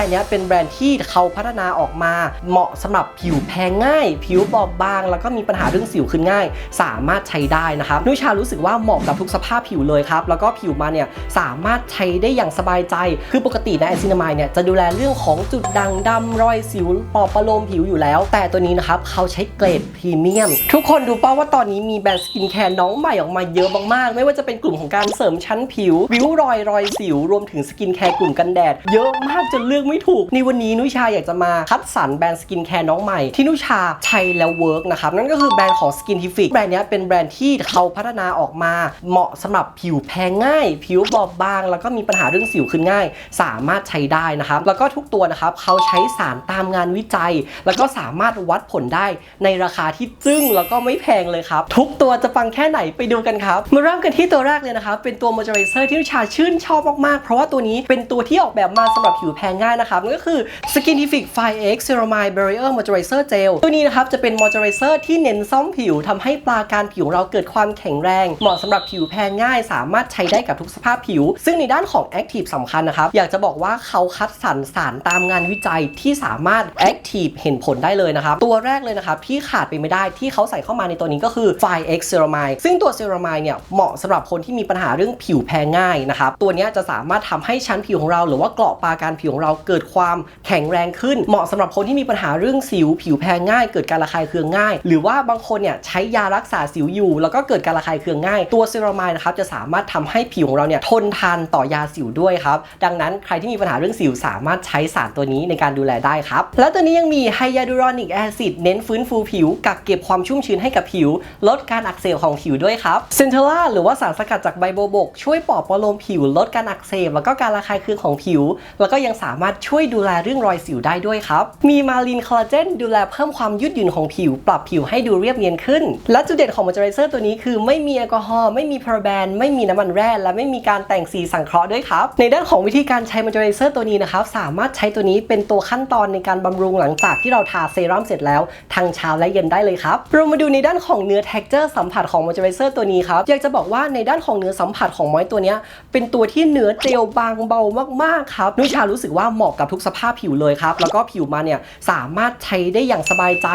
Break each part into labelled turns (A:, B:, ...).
A: รนด์นี้เป็นแบรนด์ที่เขาพัฒนาออกมา เหมาะสำหรับผิวแพ้ง่าย ผิวบอบบาง แล้วก็มีปัญหาเรื่องสิวขึ้นง่าย สามารถใช้ได้นะครับนุชารู้สึกว่าเหมาะกับทุกสภาพผิวเลยครับ แล้วก็ผิวมาเนี่ยสามารถใช้ได้อย่างสบายใจ คือปกติในไอซินามายเนี่ยจะดูแลเรื่องของจุดด่างดำรอยสิวปอบประโลมผิวอยู่แล้ว แต่ตัวนี้นะครับเขาใช้เกรดพรีเมียม ทุกคนดูเป้าว่าตอนนี้มีแบรนด์สกินแคร์น้องใหม่ออกมาเยอะมากๆ ไม่ว่าจะเป็นกลุ่มของการเสริมชั้นผิวริ้วรอยรอยสิวรวมถึงสกินแคร์กลุ่มกันแดด เยอะมากจนเลือกไม่ถูก ในวันนี้นุชาอยากจะมาคัดสรรแบรนด์สกินแคร์น้องใหม่ ที่นุชาใช้แล้วเวิร์กนะครับ นั่นก็คือแบรนด์ของ Skintific แบรนด์นี้เป็นแบรนด์ที่เขาพัฒนาออกมาเหมาะสำหรับผิวแพ้ง่าย ผิวบอบบาง แล้วก็มีปัญหาเรื่องสิวขึ้นง่าย สามารถใช้ได้นะครับ แล้วก็ทุกตัวนะครับเขาใช้สารตามงานวิจัย แล้วก็สามารถวัดผลได้ในราคาที่จึ้งแล้วก็ไม่แพงเลยครับทุกตัวจะปังแค่ไหนไปดูกันครับมาเริ่มกันที่ตัวแรกเลยนะครับเป็นตัว moisturizer ที่นุชาชื่นชอบมากๆเพราะว่าตัวนี้เป็นตัวที่ออกแบบมาสำหรับผิวแพ้ง่ายนะครับก็คือ Skintific 5X Ceramide Barrier Moisturizer Gel ตัวนี้นะครับจะเป็น moisturizer ที่เน้นซ่อมผิวทำให้ปราการผิวเราเกิดความแข็งแรง เหมาะสำหรับผิวแพ้ง่าย สามารถใช้ได้กับทุกสภาพผิว ซึ่งในด้านของ Active สำคัญนะครับ อยากจะบอกว่าเขาคัดสรรสารตามงานวิจัยที่สามารถ Active เห็นผลได้เลยนะครับ ตัวแรกเลยนะครับ ที่ขาดไปไม่ได้ที่เขาใส่เข้ามาในตัวนี้ก็คือ 5X Ceramide ซึ่งตัว Ceramide เนี่ยเหมาะสำหรับคนที่มีปัญหาเรื่องผิวแพ้ง่ายนะครับตัวนี้จะสามารถทำให้ชั้นผิวของเรา หรือว่าเกราะปราการผิวของเราเกิดความแข็งแรงขึ้น เหมาะสำหรับคนที่มีปัญหาเรื่องสิวผิวแพ้ง่าย เกิดการระคายเคืองง่าย หรือว่าบางคนเนี่ยใช้ยารักษาสิวอยู่ แล้วก็เกิดการระคายเคืองง่าย ตัวเซรามายนะครับจะสามารถทำให้ผิวของเราเนี่ยทนทานต่อยาสิวด้วยครับ ดังนั้นใครที่มีปัญหาเรื่องสิวสามารถใช้สารตัวนี้ในการดูแลได้ครับ และตัวนี้ยังมีไฮยาดูรอนิกแอซิดเน้นฟื้นฟูผิว กักเก็บความชุ่มชื้นให้กับผิว ลดการอักเสบของผิวด้วยครับเซนเทล่าหรือว่าสารสกัดจากใบโบบก ช่วยปลอบประโลมผิวลดการอักเสบแล้วก็การระคายเคืองของผิว แล้วก็ยังสามารถช่วยดูแลเรื่องรอยสิวได้ด้วยครับ มีมาลินคอลลาเจนดูแลเพิ่มความยืดหยุ่นของผิว ปรับผิวให้ดูเรียบเนียนขึ้น และจุดเด่นของมอยเจอไรเซอร์ตัวนี้คือไม่มีแอลกอฮอล์ไม่มีพาราเบนไม่มีน้ำมันแร่และไม่มีการแต่งสีสังเคราะห์ด้วยครับ ในด้านของวิธีการใช้มอยเจอไรเซอร์ตัวนี้นะครับสามารถใช้ตัวนี้เป็นตัวขั้นตอนในการบำรุงหลังจากที่เราทาเซรั่มเสร็จแล้วทั้งเช้าและเย็นได้เลยครับเรามาดูในด้านของเนื้อ texture สัมผัสของมอยเจอไรเซอร์ตัวนี้ครับอยากจะบอกว่าในด้านของเนื้อสัมผัสของมอยตัวนี้เป็นตัวที่เนื้อเจลบางเบามากๆครับนุชารู้สึกว่าเหมาะกับทุกสภาพผิวเลยครับ แล้วก็ผิวมาเนี่ยสามารถใช้ได้อย่างสบายใจ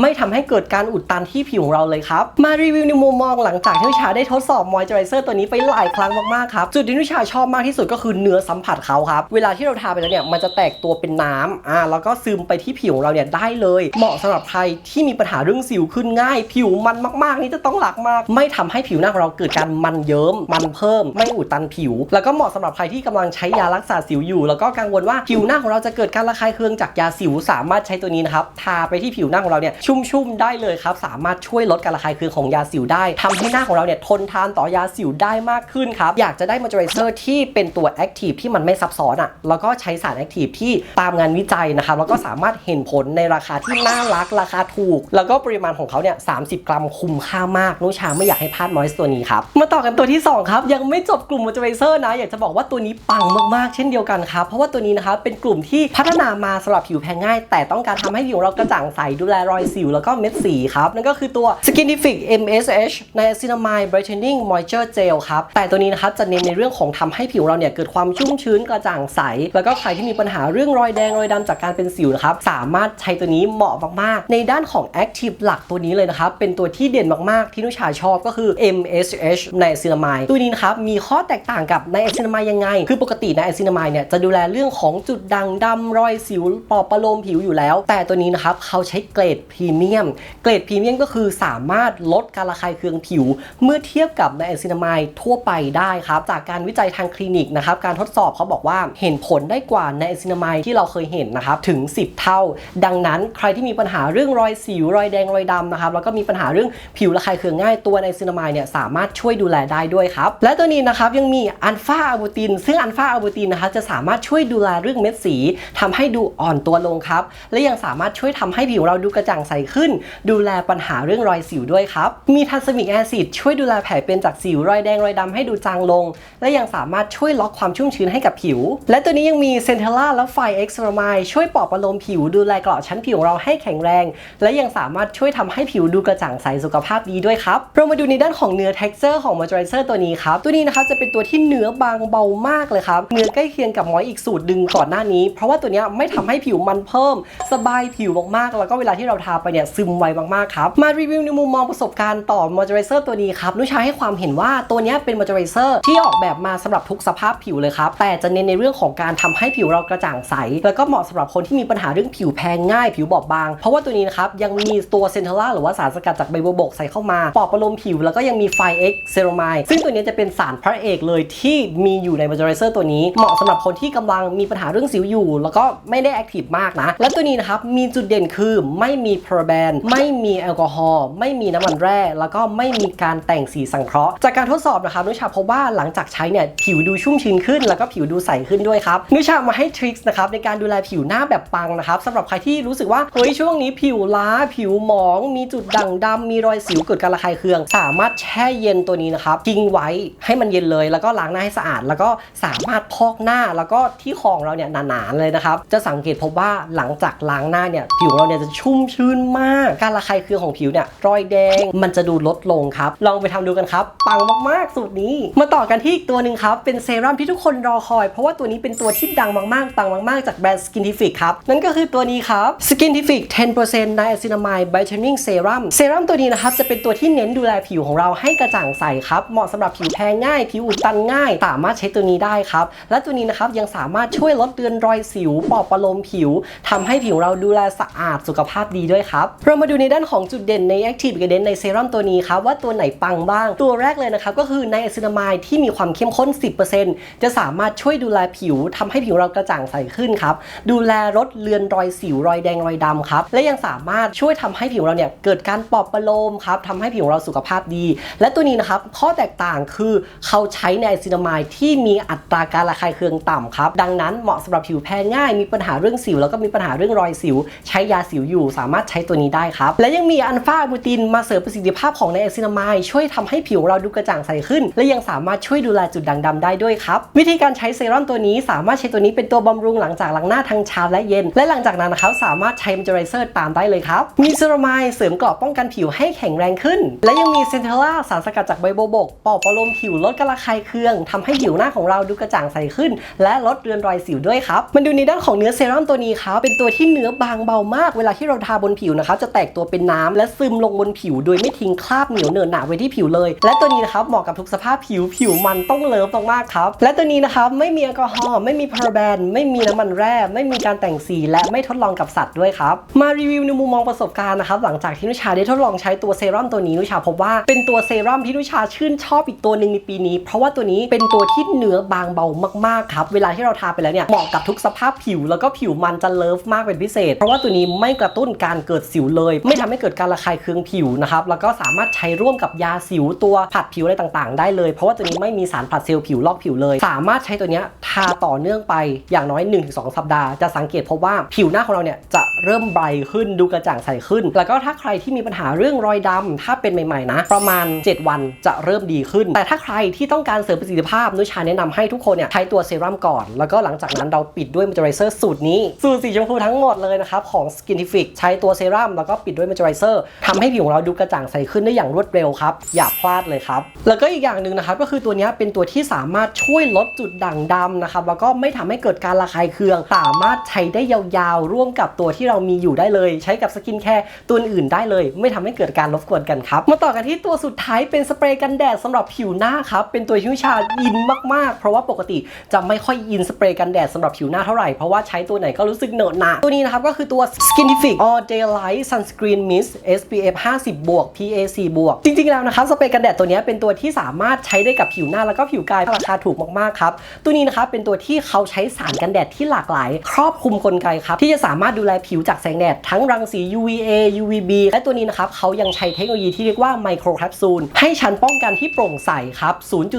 A: ไม่ทำให้เกิดการอุดตันที่ผิวของเราเลยครับ มารีวิวในมุมมองหลังจากที่นุชาได้ทดสอบมอยเจอไรเซอร์ตัวนี้ไปหลายครั้งมากๆครับ จุดที่นุชาชอบมากที่สุดก็คือเนื้อสัมผัสเขาครับ เวลาที่เราทาไปแล้วเนี่ยมันจะแตกตัวเป็นน้ำอ่าแล้วก็ซึมไปที่ผิวของเราเนี่ยได้เลย เหมาะสำหรับใครที่มีปัญหาเรื่องสิวขึ้นง่าย ผิวมันมากๆ นี่จะต้องหลักมาก ไม่ทำให้ผิวหน้าของเราเกิดการมันเยิ้มมันเพิ่ม ไม่อุดตันผิว แล้วก็เหมาะสำหรับใครที่กำลังใช้ยารักษาสิวอยู่ แล้วก็กังวลว่าผิวหน้าของเราจะเกิดการระคายเคืองจากยาสิวสามารถใช้ตัวนี้นะครับทาไปที่ผิวหน้าของเราเนี่ยชุ่มๆได้เลยครับสามารถช่วยลดการระคายเคืองของยาสิวได้ทำให้หน้าของเราเนี่ยทนทานต่อยาสิวได้มากขึ้นครับอยากจะได้มอยเจอไรเซอร์ที่เป็นตัวแอคทีฟที่มันไม่ซับซ้อนอะแล้วก็ใช้สารแอคทีฟที่ตามงานวิจัยนะครับแล้วก็สามารถเห็นผลในราคาที่น่ารักราคาถูก แล้วก็ปริมาณของเขาเนี่ย30กรัมคุ้มค่ามากนุชาไม่อยากให้พลาดมอยส์ตัวนี้ครับมาต่อกันตัวที่ 2 ครับ ยังไม่จบกลุ่มมอยเจอไรเซอร์นะ อยากจะบอกว่าตัวนี้ปังมากๆ เช่นเดียวกันครับ เพราะว่าตัวนี้นะครับเป็นกลุ่มที่พัฒนามาสำหรับผิวแพ้ง่าย แต่ต้องการทำให้ผิวเรากระจ่างใสดูแลรอยสิวแล้วก็เม็ดสีครับ นั่นก็คือตัว Skinific MSH Niacinamide Brightening Moisture Gel ครับ แต่ตัวนี้นะครับจะเน้นในเรื่องของทำให้ผิวเราเนี่ยเกิดความชุ่มชื้นกระจ่างใส แล้วก็ใครที่มีปัญหาเรื่องรอยแดงรอยดำจากการเป็นสิวนะครับสามารถใช้ตัวนี้เหมาะมากๆ ในด้านของ Active หลักตัวนี้เลยนะครับเป็นตัวที่เด่นมากๆ ที่นุชาชอบก็คือ MSH Niacinamide ตัวนี้นะครับมีข้อแตกต่างกับ Niacinamide ยังไง คือปกติ Niacinamide เนี่ยจะดูแลเรื่องของจุดด่างดำรอยสิวปอบประโลมผิวอยู่แล้ว แต่ตัวนี้นะครับเขาใช้เกรดพรีเมียม เกรดพรีเมียมก็คือสามารถลดการระคายเคืองผิว เมื่อเทียบกับไนแอซินามายทั่วไปได้ครับ จากการวิจัยทางคลินิกนะครับ การทดสอบเขาบอกว่าเห็นผลได้กว่าไนแอซินามายที่เราเคยเห็นนะครับ ถึง 10 เท่า ดังนั้นใครที่มีปัญหาเรื่องรอยสิวรอยแดงรอยดำนะครับแล้วก็มีปัญหาเรื่องผิวระคายเคืองง่ายตัวไนแอซินามายเนี่ยสามารถช่วยดูแลได้ด้วยครับและตัวนี้นะครับยังมีอัลฟาอะบูตินซึ่งอัลฟาอะบูตินนะครับจะสามารถช่วยดูแลเรื่องเม็ดสีทำให้ดูอ่อนตัวลงครับ และยังสามารถช่วยทำให้ผิวเราดูกระจ่างใสขึ้น ดูแลปัญหาเรื่องรอยสิวด้วยครับ มีทันสมิกแอซิดช่วยดูแลแผลเป็นจากสิวรอยแดงรอยดำให้ดูจางลง และยังสามารถช่วยล็อกความชุ่มชื้นให้กับผิว และตัวนี้ยังมีเซนเทล่าและไฟเอ็กซ์โรมายช่วยปลอบประโลมผิวดูแลเกราะชั้นผิวของเราให้แข็งแรง และยังสามารถช่วยทำให้ผิวดูกระจ่างใสสุขภาพดีด้วยครับเรามาดูในด้านของเนื้อ texture ของ moisturizer ตัวนี้ครับตัวนี้นะครับจะเป็นตัวที่เนื้อบางเบามากเลยครับเนื้อใกล้เคียงกับมอยอีกสูตรดึงก่อนหหน้านี้ เพราะว่าตัวนี้ไม่ทำให้ผิวมันเพิ่ม สบายผิวมากๆ แล้วก็เวลาที่เราทาไปเนี่ยซึมไวมากๆครับ มารีวิวในมุมมองประสบการณ์ต่อมอยเจอไรเซอร์ตัวนี้ครับนุชาให้ความเห็นว่าตัวนี้เป็นมอยเจอไรเซอร์ที่ออกแบบมาสำหรับทุกสภาพผิวเลยครับ แต่จะเน้นในเรื่องของการทำให้ผิวเรากระจ่างใส แล้วก็เหมาะสำหรับคนที่มีปัญหาเรื่องผิวแพ้ง่าย ผิวบอบบาง เพราะว่าตัวนี้นะครับยังมีตัวเซนเทล่าหรือว่าสารสกัดจากใบบัวบกใส่เข้ามาปอบประโลมผิว แล้วก็ยังมีไฟเอ็กเซรามายซึ่งตัวนี้จะเป็นสารพระเอกเลยที่มีอยู่ในมอยเจอไรเซอร์ตัวนี้เหมาะสำหรับคนที่กำลังมีปัญหาเรื่องสิวอยู่ แล้วก็ไม่ได้แอคทีฟมากนะ และตัวนี้นะครับมีจุดเด่นคือไม่มีพาราเบนไม่มีแอลกอฮอล์ไม่มีน้ำมันแร่ แล้วก็ไม่มีการแต่งสีสังเคราะห์ จากการทดสอบนะครับนุชาพบว่าหลังจากใช้เนี่ยผิวดูชุ่มชื้นขึ้น แล้วก็ผิวดูใสขึ้นด้วยครับนุชามาให้ทริคนะครับในการดูแลผิวหน้าแบบปังนะครับสำหรับใครที่รู้สึกว่าเฮ้ยช่วงนี้ผิวล้าผิวหมอง มีจุดด่างดำมีรอยสิวเกิดการระคายเคือง สามารถแช่เย็นตัวนี้นะครับทิ้งไว้ให้มันเย็นเลย แล้วก็ล้างหน้าให้สะอาด แล้วก็สามารถพอกหน้าแล้วก็ที่คอของเราเนี่ยหนาๆเลยนะครับ จะสังเกตพบว่าหลังจากล้างหน้าเนี่ยผิวเราเนี่ยจะชุ่มชื้นมาก การระคายเคืองของผิวเนี่ยรอยแดงมันจะดูลดลงครับ ลองไปทำดูกันครับ ปังมากๆสูตรนี้ มาต่อกันที่อีกตัวหนึ่งครับ เป็นเซรั่มที่ทุกคนรอคอย เพราะว่าตัวนี้เป็นตัวที่ดังมากๆปังมาก ๆ จากแบรนด์ Skintific ครับ นั่นก็คือตัวนี้ครับ Skintific 10% Niacinamide Brightening Serum เซรั่มตัวนี้นะครับจะเป็นตัวที่เน้นดูแลผิวของเราให้กระจ่างใสครับเหมาะสำหรับผิวแพ้ง่าย ผิวอุดตันง่าย สามารถใช้ตัวนี้ได้ครับและตัวนี้นะครับยังสามารถช่วยลดเตือนรอยสิว ปอบประโลมผิวทำให้ผิวเราดูแลสะอาดสุขภาพดีด้วยครับ เรามาดูในด้านของจุดเด่นใน Active Ingredient ในเซรั่มตัวนี้ครับ ว่าตัวไหนปังบ้าง ตัวแรกเลยนะครับ ก็คือไนอะซินามายที่มีความเข้มข้น 10%จะสามารถช่วยดูแลผิวทำให้ผิวเรากระจ่างใสขึ้นครับ ดูแลลดเลือนรอยสิวรอยแดงรอยดำครับ และยังสามารถช่วยทำให้ผิวเราเนี่ยเกิดการปอบประโลมครับทำให้ผิวเราสุขภาพดี และตัวนี้นะครับข้อแตกต่างคือเขาใช้ไนอะซินามายที่มีอัตราการระคายเคืองต่ำครับ ดังนั้นเหมาะสำหรับผิวแพ้ง่าย มีปัญหาเรื่องสิว แล้วก็มีปัญหาเรื่องรอยสิว ใช้ยาสิวอยู่ สามารถใช้ตัวนี้ได้ครับ และยังมีอัลฟาบูตินมาเสริมประสิทธิภาพของไนอซินามายช่วยทำให้ผิวเราดูกระจ่างใสขึ้น และยังสามารถช่วยดูแลจุดด่างดำได้ด้วยครับ วิธีการใช้เซรั่มตัวนี้สามารถใช้ตัวนี้เป็นตัวบำรุงหลังจากล้างหน้าทั้งเช้าและเย็น และหลังจากนั้นนะครับสามารถใช้มอยเจอไรเซอร์ตามได้เลยครับ มีเซรามายเสริมเกราะป้องกันผิวให้แข็งแรงขึ้น และยังมีเซนเทล่าสารสกัดจากใบโบบกปอบประโลมผิวลดการะคายเคืองทำให้ผิวหน้าของเราดูกระจ่างใสขึ้น และลดเรือนรอยสิวด้วยครับ มันดูในด้านของเนื้อเซรั่มตัวนี้ครับเป็นตัวที่เนื้อบางเบามาก เวลาที่เราทาบนผิวนะครับจะแตกตัวเป็นน้ำและซึมลงบนผิว โดยไม่ทิ้งคราบเหนียวเหนอะหนะไว้ที่ผิวเลย และตัวนี้นะครับเหมาะกับทุกสภาพผิวผิวมันต้องเลิฟมากๆครับและตัวนี้นะครับไม่มีแอลกอฮอล์ไม่มีพาราเบนไม่มีน้ำมันแร่ไม่มีการแต่งสีและไม่ทดลองกับสัตว์ด้วยครับมารีวิวในมุมมองประสบการณ์นะครับหลังจากที่นุชาได้ทดลองใช้ตัวเซรั่มตัวนี้นุชาพบว่าเป็นตัวเซรั่มที่นุชาชื่นชอบอีกตัวหนึ่งในปีนี้ เพราะว่าตัวนี้เป็นตัวที่เนื้อบางเบามากๆครับเวลาที่เราทาไปแล้วเนี่ยเหมาะาะกับทุกสภาพผิว แล้วก็ผิวมันจะเลิฟมากเป็นพิเศษ เพราะว่าตัวนี้ไม่กระตุ้นการเกิดสิวเลย ไม่ทำให้เกิดการระคายเคืองผิวนะครับแล้วก็สามารถใช้ร่วมกับยาสิวตัวผัดผิวอะไรต่างๆ ได้เลยเพราะว่าตัวนี้ไม่มีสารผัดเซลล์ผิวลอกผิวเลย สามารถใช้ตัวนี้ทาต่อเนื่องไปอย่างน้อย 1-2 สัปดาห์จะสังเกตพบว่าผิวหน้าของเราเนี่ยจะเริ่มไบขึ้นดูกระจ่างใสขึ้น แล้วก็ถ้าใครที่มีปัญหาเรื่องรอยดำถ้าเป็นใหม่ๆนะ ประมาณ 7 วันจะเริ่มดีขึ้น แต่ถ้าใครที่ต้องการเสริมประสิทธิภาพนุชาแนะนำให้ทุกคนเนี่ยใช้ตัวเซรั่มก่อน แล้วก็หลังจากนั้นเราปิดด้วยมอยเจอไรเซอร์สูตรนี้ สูตรสีชมพูทั้งหมดเลยนะครับของ Skintific ใช้ตัวเซรั่มแล้วก็ปิดด้วยมอยเจอไรเซอร์ทำให้ผิวของเราดูกระจ่างใสขึ้นได้อย่างรวดเร็วครับ อย่าพลาดเลยครับ แล้วก็อีกอย่างหนึ่งนะครับก็คือตัวนี้เป็นตัวที่สามารถช่วยลดจุดด่างดำนะครับแล้วก็ไม่ทำให้เกิดการระคายเคือง สามารถใช้ได้ยาวๆ ร่วมกับตัวที่เรามีอยู่ได้เลย ใช้กับสกินแคร์ตัวอื่นได้เลย ไม่ทำให้เกิดการรบกวนกันครับมาต่อกันที่ตัวสุดท้ายเป็นสเปรย์กันแดดสำหรับผิวหน้าครับเป็นตัวที่ชาอินมากๆ เพราะว่าปกติจะไม่ค่อยอินสเปรย์กันแดดสำหรับผิวหน้าเท่าไหร่ เพราะว่าใช้ตัวไหนก็รู้สึกเหนอะหนะตัวนี้นะครับก็คือตัว Skinific All Day Light Sunscreen Mist SPF 50บวก PA 4บวกจริง ๆ แล้วนะครับสเปรย์กันแดดตัวนี้เป็นตัวที่สามารถใช้ได้กับผิวหน้าแล้วก็ผิวกายราคาถูกมากๆครับตัวนี้นะครับเป็นตัวที่เขาใช้สารกันแดดที่หลากหลาย ครอบคลุมกลไกครับที่จะสามารถดูแลผิวจากแสงแดดทั้งรังสี UVA UVB และตัวนี้นะครับเขายังใช้เทคโนโลยีที่เรียกว่าไมโครแคปซูลให้ชั้นป้องกันที่โปร่งใสครับ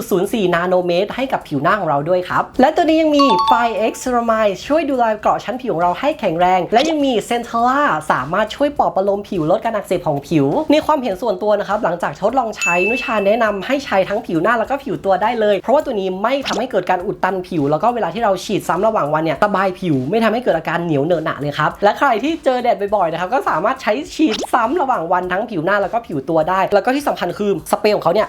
A: 0.04 นาโนเมตร ให้กับผิวหน้าของเราด้วยครับ และตัวนี้ยังมีไฟ X Ceramide ช่วยดูแลเกราะชั้นผิวของเราให้แข็งแรง และยังมี c e n t e l a สามารถช่วยปลอบประโลมผิวลดการอักเสบของผิว ในความเห็นส่วนตัวนะครับ หลังจากทดลองใช้นุชาแนะนำให้ใช้ทั้งผิวหน้าแล้วก็ผิวตัวได้เลย เพราะว่าตัวนี้ไม่ทำให้เกิดการอุดตันผิว แล้วก็เวลาที่เราฉีดซ้ำระหว่างวันเนี่ยสบายผิวไม่ทำให้เกิดอาการเหนียวเหนอะหนะเลยครับและใครที่เจอแดดบ่อยๆนะครับก็สามารถใช้ฉีดซ้ำระหว่างวันทั้งผิวหน้าแล้วก็ผิวตัวได้ แล้วก็ที่สำคัญคือสเปรย์ของเขาเนี่ย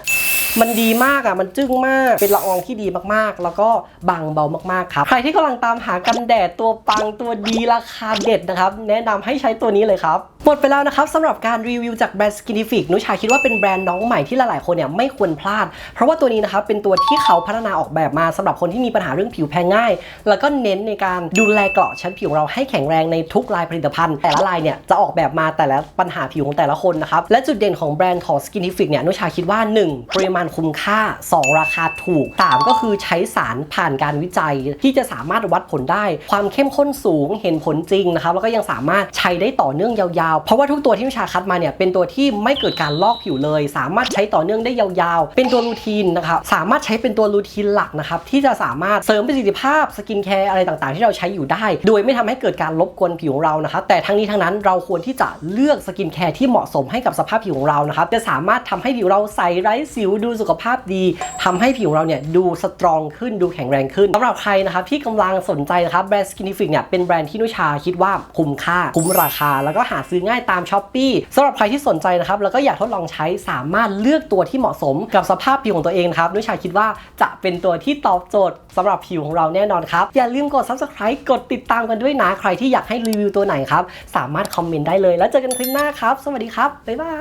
A: มันดีมากอะ มันจึ้งมาก เป็นละอองที่ดีมากๆ แล้วก็บางเบามากๆ ครับ ใครที่กำลังตามหากันแดดตัวปังตัวดีราคาเด็ดนะครับ แนะนำให้ใช้ตัวนี้เลยครับ หมดไปแล้วนะครับสำหรับการรีวิวจากแบรนด์ Skinnific นุชาคิดว่าเป็นแบรนด์น้องใหม่ที่หลายๆคนเนี่ยไม่ควรพลาด เพราะว่าตัวนี้นะครับเป็นตัวที่เขาพัฒนาออกแบบมาสำหรับคนที่มีปัญหาเรื่องผิวแพ้ง่าย แล้วก็เน้นในการดูแลเกราะชั้นผิวของเราให้แข็งแรงในทุกลายผลิตภัณฑ์ แต่ละลายเนี่ยจะออกแบบมาแต่ละปัญหาผิวของแต่ละคนนะครับและจุดเด่นของแบรนด์ของ Skinnific เนี่ยนุชาคิดว่า 1. ปริมาณคุ้มค่า 2. ราคาถูก 3. ก็คือใช้สารผ่านการวิจัย ที่จะสามารถวัดผลได้ ความเข้มข้นสูงเห็นผลจริงนะครับแล้วก็ยังสามารถใช้ได้ต่อเนื่องยาวเพราะว่าทุกตัวที่นุชาคัดมาเนี่ยเป็นตัวที่ไม่เกิดการลอกผิวเลย สามารถใช้ต่อเนื่องได้ยาวๆ เป็นตัวรูทีนนะครับสามารถใช้เป็นตัวรูทีนหลักนะครับที่จะสามารถเสริมประสิทธิภาพสกินแคร์อะไรต่างๆ ที่เราใช้อยู่ได้ โดยไม่ทำให้เกิดการรบกวนผิวของเรานะครับแต่ทั้งนี้ทั้งนั้นเราควรที่จะเลือกสกินแคร์ที่เหมาะสมให้กับสภาพผิวของเรานะครับจะสามารถทำให้ผิวเราใสไร้สิวดูสุขภาพดีทำให้ผิวเราเนี่ยดูสตรองขึ้นดูแข็งแรงขึ้นสำหรับใครนะครับที่กำลังสนใจนะครับแบรนด์ Skinnific เนี่ยเป็นแบรนด์ที่นุชาคิดว่าคุ้มค่าคุ้มราคาแล้วก็หาซื้อง่ายตามช้อปปีสำหรับใครที่สนใจนะครับแล้วก็อยากทดลองใช้สามารถเลือกตัวที่เหมาะสมกับสภาพผิวของตัวเองนะครับนุชาคิดว่าจะเป็นตัวที่ตอบโจทย์สำหรับผิวของเราแน่นอนครับอย่าลืมกด subscribe กดติดตามกันด้วยนะใครที่อยากให้รีวิวตัวไหนครับสามารถคอมเมนต์ได้เลย แล้วเจอกันคลิปหน้าครับ สวัสดีครับบ๊ายบา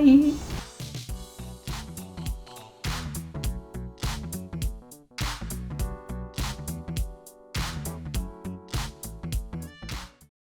A: ย